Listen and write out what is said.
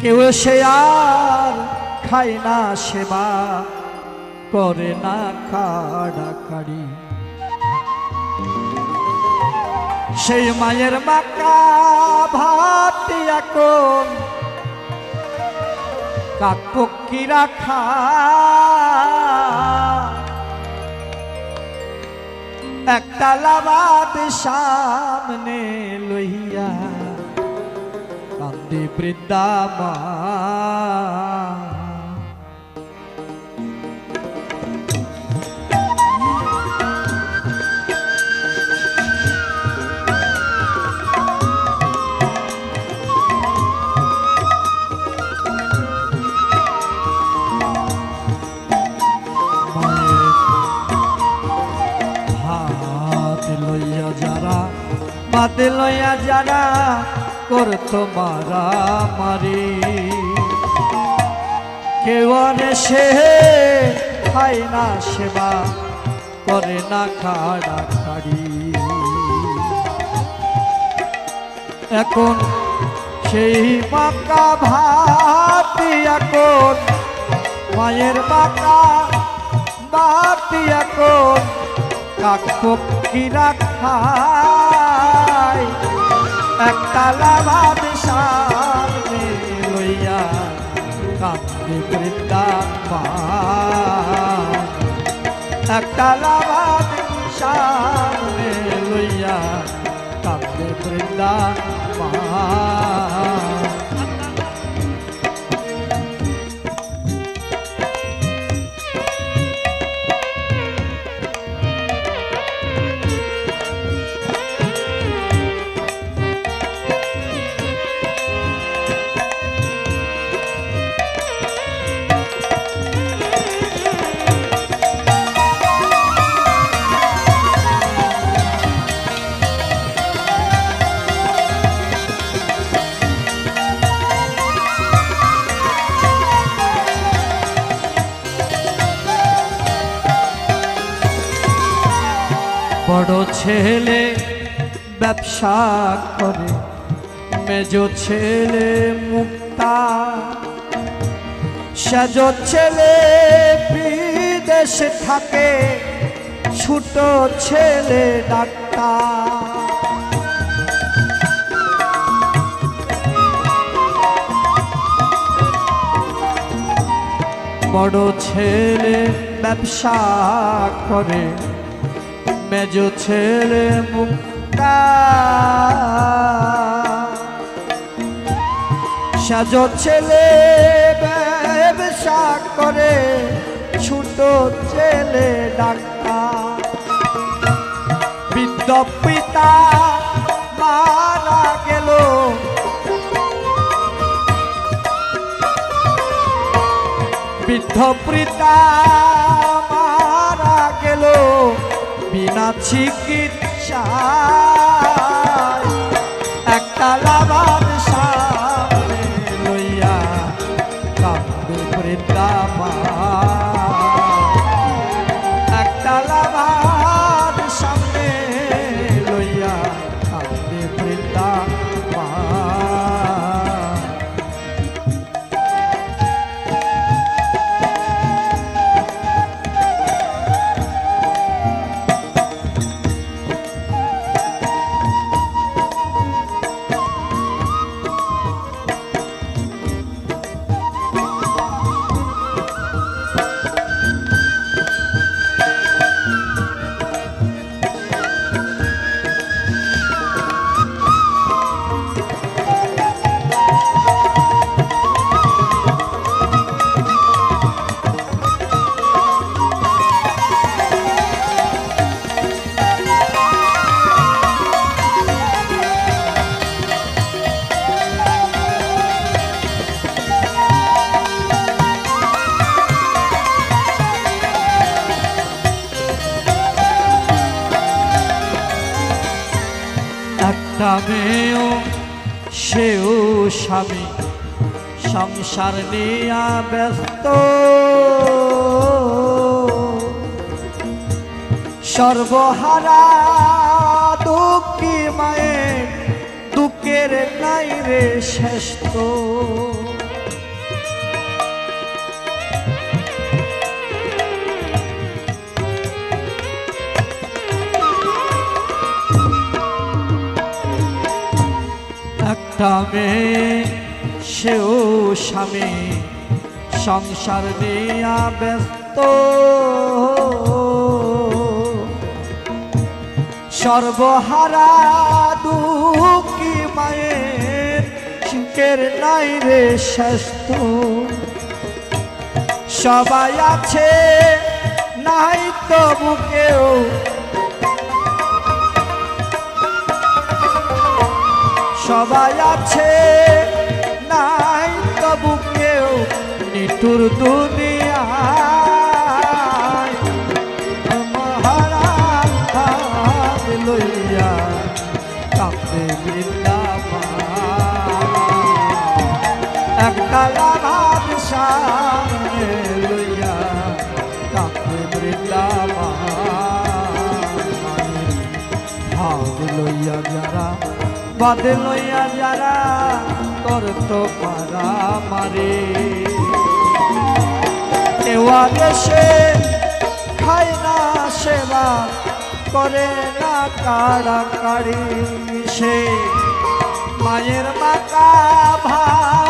কেউ সে আর খায় না সেবা, করে না কাড়াকাড়ি সেই মায়ের মাকা ভাত এখন কাকপক্ষীরা খা একটা লাবাদ সামনে লইয়া কান্দি বৃন্দামা। হাত লইয়া যারা করতো মারা মারি কেউ রে সে খায় না সেবা, করে না খাড়া খাড়ি। এখন সেই মাকা ভাত এখন, মায়ের বাঁকা বাতি এখন কাকপক্ষীরা খায়। লাভাদ সামনে লইয়া কান্দে বৃন্দামা একটা লাভাদ সামনে লইয়া কান্দে বৃন্দামা বড় ছেলে ব্যবসা করে, মেজ ছেলে মুক্তা। সেজ ছেলে বিদেশে থাকে, ছোট ছেলে ডাক্তার। বড় ছেলে ব্যবসা করে মেজ ছেলে মুক্তা। সাজ ছেলে ব্যবসা করে, ছোট ছেলে ডাক্তার। বৃদ্ধ পিতা মারা গেল। বৃদ্ধ পিতা বিনা চিকিৎসা মেয়েও সেও স্বামী। সংসার নিয়া ব্যস্ত। সর্বহারা দুঃখী মায়ের দুঃখের নাই রে শেষ তো একটা সেও স্বামী। সংসার নিয়া ব্যস্ত। সর্বহারা দুঃখী মায়ের সুখের নাই রে স্বাস্থ্য সবাই আছে, নাই তবু কেউ। সবাই আছে নাই তবু কেউ নিটুর দুনিয়ায় বাদ লইয়া যারা তোর তো পারা মারে। এওয়া দেশে খায় না, সেবা করে না কাড়াকাড়ি সে মায়ের মাকা ভাত